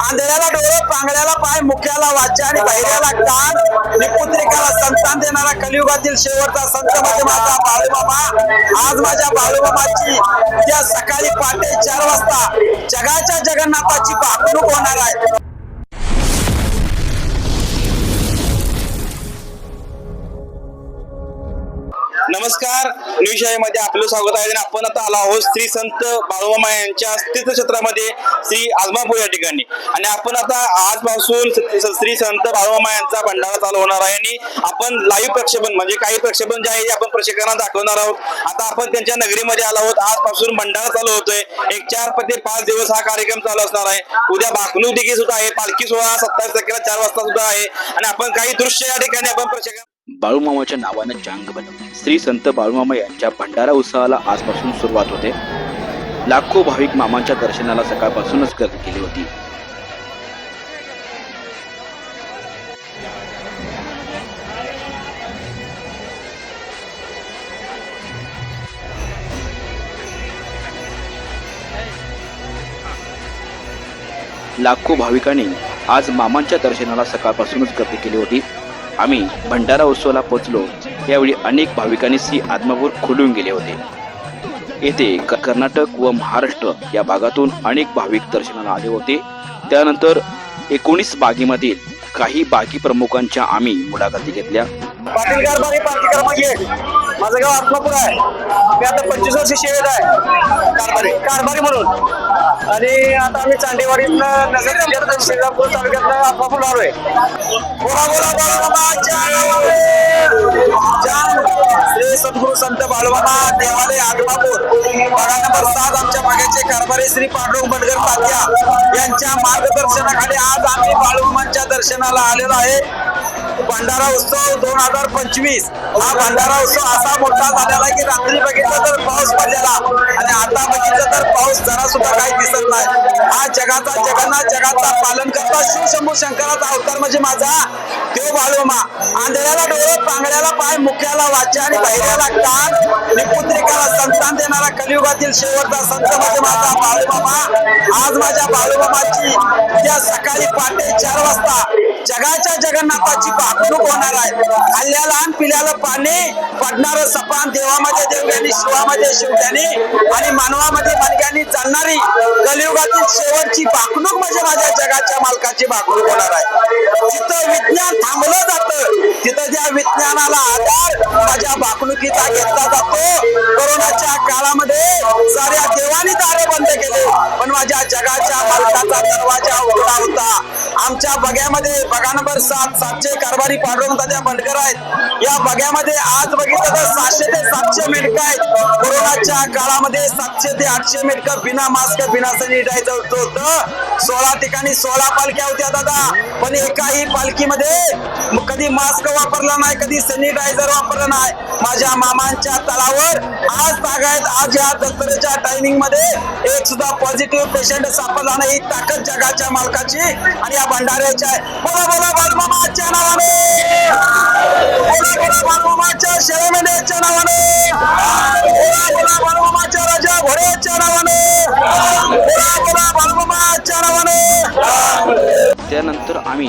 आंधळ्याला डोळे पांगड्याला पाय मुख्याला वाचा आणि बहिऱ्याला कान निपुत्रिकाला संतान देणारा कलियुगातील शेवटचा संत म्हणजे माझा बाळूमामा. आज माझ्या बाळूमामाची त्या सकाळी पहाटे चार वाजता जगाच्या जगन्नाथाची भाकणूक होणार आहे. नमस्कार. मध्ये आपलं स्वागत आहे. आणि आपण आता आलो आहोत श्री संत बाळूमामा यांच्या तीर्थक्षेत्रामध्ये श्री आजमापूर या ठिकाणी. आणि आपण आता आजपासून श्री संत बाळूमामा यांचा भंडारा चालू होणार आहे. आणि आपण लाईव्ह प्रक्षेपण म्हणजे काही प्रक्षेपण जे आहे ते आपण प्रेक्षकांना दाखवणार आहोत. आता आपण त्यांच्या नगरीमध्ये आलो आहोत. आजपासून भंडारा चालू होतोय. एक चार ते पाच दिवस हा कार्यक्रम चालू असणार आहे. उद्या भाकणूक देखील सुद्धा आहे. पालखी सोहळा सत्तावीस तारखेला चार वाजता सुद्धा आहे. आणि आपण काही दृश्य या ठिकाणी आपण प्रेक्षकांना बाळूमामाच्या नावानं जांग बनवली. श्री संत बाळूमामा यांच्या भंडारा उत्सवाला आजपासून सुरुवात होते. लाखो भाविक मामांच्या दर्शनाला सकाळपासूनच गर्दी केली होती. लाखो भाविकांनी आज मामांच्या दर्शनाला सकाळपासूनच गर्दी केली होती. आम्ही भंडारा उत्सवाला पोचलो. यावेळी अनेक भाविकांनी श्री आत्मापूर खुलून गेले होते. येथे क- कर्नाटक व महाराष्ट्र या भागातून अनेक भाविक दर्शनाला आले होते. त्यानंतर एकोणीस बागेमधील काही बागी प्रमुखांच्या आम्ही मुलाखती घेतल्या. माझं गाव आत्मापूर आहे. मी आता पंचवीस वर्ष सेवेत आहे. कारभारी. कारभारी म्हणून. आणि आता आम्ही चांदेवाडीतनं नगर जिल्ह्यात श्रीरामपूर तालुक्यातनं आत्मापूर आलो बोला बोला श्री संत बाळूमामा देवालय आत्मापूर भागा नंबर सात आमच्या मागेचे कारभारी श्री पांडुरंग बनगर तात्या यांच्या मार्गदर्शनाखाली आज आम्ही बाळूमामांच्या दर्शनाला आलेलो आहे. भंडारा उत्सव दोन हजार पंचवीस. हा भंडारा उत्सव असा मोठा झालेला आहे की रात्री बघितलं तर पाऊस पडलेला. आणि आता बघितलं तर पाऊस जरा सुद्धा काही दिसत नाही. हा जगाचा जगन्नाथ जगाचा पालन करता शिवशंभू शंकराचा अवतार म्हणजे माझा देव बाळूमा. आंधळ्याला डोळे पांगड्याला पाय मुख्याला वाचा आणि बहिऱ्याला कान. निपुत्रिकाला संतान देणारा कलियुगातील शेवटचा संत म्हणजे माझा बाळूमामा. आज माझ्या बाळूमामाची सकाळी पहाटे चार वाजता जगाच्या जगन्नाथाची भाकणूक होणार आहे. खाल्ल्याला आणि पिल्याला पाणी पडणार सपान देवामध्ये देवग्यानी शिवामध्ये शिवग्यानी आणि मानवामध्ये मनग्यानी चालणारी कलियुगातील शेवटची भाकणूक म्हणजे माझ्या जगाच्या मालकाची भाकणूक होणार आहे. जिथं विज्ञान थांबलं जातं तिथं ज्या विज्ञानाला आधार माझ्या भाकणुकीचा घेतला जातो माझ्या जगाच्या मालकाचा दरवाजा उघडा होता. आमच्या बग्यामध्ये बगा नंबर सात सातशे कारभारी पाडून तात्या बंडकर आहेत. या बग्यामध्ये आज बघितलं तर सातशे ते सातशे मेडकं आहेत. कोरोनाच्या काळामध्ये सातशे ते आठशे मेडकं बिना मास्क बिना सॅनिटायझर होतं सोळा ठिकाणी सोळा पालख्या होत्या दादा. पण एकाही पालखीमध्ये कधी मास्क वापरला नाही कधी सॅनिटायझर वापरला नाही. माझ्या मामांच्या तळावर आज तागायत आज या दसऱ्याच्या टायमिंगमध्ये एक सुद्धा पॉझिटिव्ह पेशंट सापडला नाही. ही ताकद जगाच्या मालकाची आणि या भंडाऱ्याच्या बोला बोला बालमामाच्या नावाने बोला बोला बालमामाच्या शेळमेंढ्याच्या नावाने बोला बोला बालमामाच्या राजा घोड्याच्या नावाने बोला बोला बालमामाच्या नावाने त्यानंतर आम्ही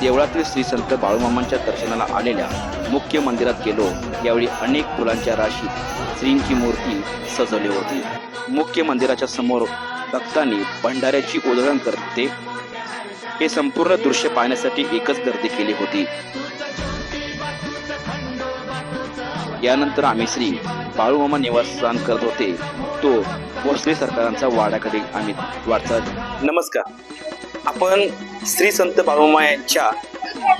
देवळातील श्री संत बाळूमामांच्या दर्शनाला आलेल्या मुख्य मंदिरात गेलो. यावेळी अनेक फुलांच्या राशीत श्रींची मूर्ती सजवली होती. मुख्य मंदिराच्या समोर भक्तांनी भंडाऱ्याची उधळण करते हे संपूर्ण दृश्य पाहण्यासाठी एकच गर्दी केली होती. यानंतर आम्ही श्री बाळूमामा निवासस्थान करत होते. तो भोसले सरकारांचा वाड्याकडे आम्ही वाटचाल नमस्कार. आपण श्री संत बाळूमा यांच्या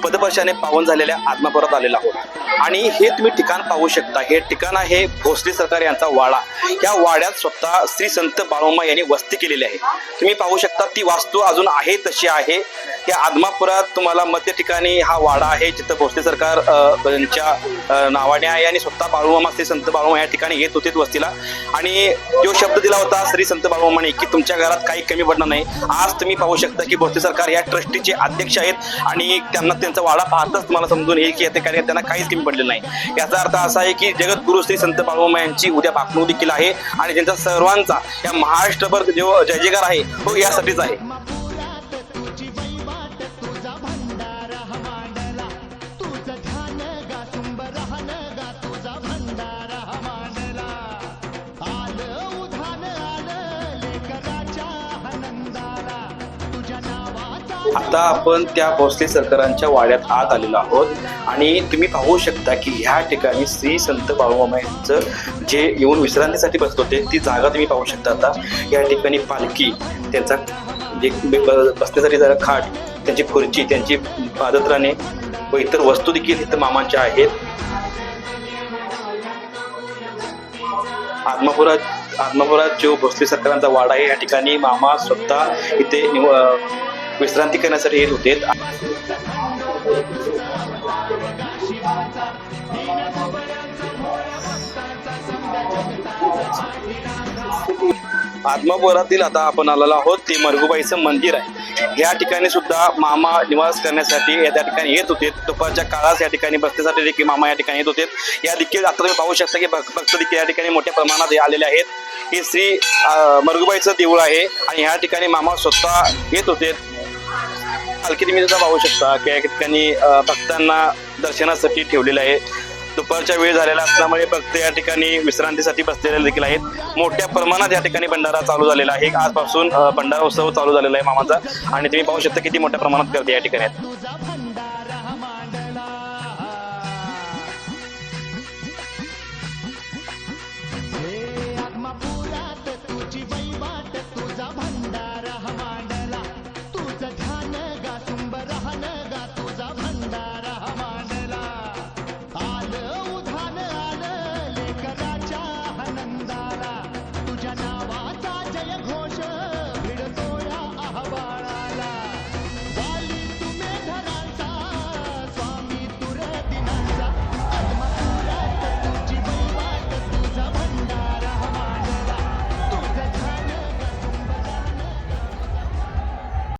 पदपर्शाने पावन झालेल्या आत्मापुरात आलेला आहोत. आणि हे तुम्ही ठिकाण पाहू शकता. हे ठिकाण आहे भोसले सरकार यांचा वाडा. या वाड्यात स्वतः श्री संत बाळोमा यांनी वस्ती केलेली आहे. तुम्ही पाहू शकता ती वास्तू अजून आहे तशी आहे. या आदमापुरात तुम्हाला मध्य ठिकाणी हा वाडा आहे जिथं भोसले सरकार यांच्या नावाने आहे आणि स्वतः बाळूमामा श्री संत बाळूमा या ठिकाणी येत होते वस्तीला. आणि जो शब्द दिला होता श्री संत बाळूमाने की तुमच्या घरात काही कमी पडणार नाही. आज तुम्ही पाहू शकता की भोसले सरकार या ट्रस्टीचे अध्यक्ष आहेत आणि त्यांना त्यांचा वाडा पाहताच तुम्हाला समजून येईल की या ठिकाणी त्यांना काहीच कमी पडलेलं नाही. याचा अर्थ असा आहे की जगद्गुरु श्री संत बाळूमामा यांची उद्या भाकणूक देखील आहे आणि त्यांचा सर्वांचा या महाराष्ट्रभर जो जय जयकार आहे तो यासाठीच आहे. आता आपण त्या भोसले सरकारांच्या वाड्यात आत आलेलो आहोत. आणि तुम्ही पाहू शकता की ह्या ठिकाणी श्री संत बाळूमामांचं जे येऊन विश्रांतीसाठी बसत होते ती जागा तुम्ही पाहू शकता आता. या ठिकाणी पालखी त्यांचा जे ब- बसण्यासाठी जरा खाट त्यांची खुर्ची त्यांची पादत्राणे व इतर वस्तू देखील इथं मामांच्या आहेत. आत्मापुरात आत्मापुरात जो भोसले सरकारांचा वाडा आहे या ठिकाणी मामा स्वतः इथे निव- विश्रांती करण्यासाठी येत होते. आत्मापुरातील आता आपण आलेलो आहोत. ते मरगुबाईचं मंदिर आहे. या ठिकाणी सुद्धा मामा निवास करण्यासाठी या त्या ठिकाणी येत होते. दुपारच्या काळात या ठिकाणी बसण्यासाठी देखील मामा या ठिकाणी येत होते. या देखील आता तुम्ही पाहू शकता की भक्त भक्त देखील या ठिकाणी मोठ्या प्रमाणात आलेले आहेत. हे श्री मरगुबाईचं देऊळ आहे आणि ह्या ठिकाणी मामा स्वतः येत होते. पालखी तुम्ही सुद्धा पाहू शकता. की या ठिकाणी भक्तांना दर्शनासाठी ठेवलेलं आहे. दुपारच्या वेळ झालेला असल्यामुळे भक्त या ठिकाणी विश्रांतीसाठी बसलेले देखील आहेत. मोठ्या प्रमाणात या ठिकाणी भंडारा चालू झालेला आहे. आजपासून भंडारा उत्सव चालू झालेला आहे मामाचा. आणि तुम्ही पाहू शकता किती मोठ्या प्रमाणात गर्दी या ठिकाणी आहे.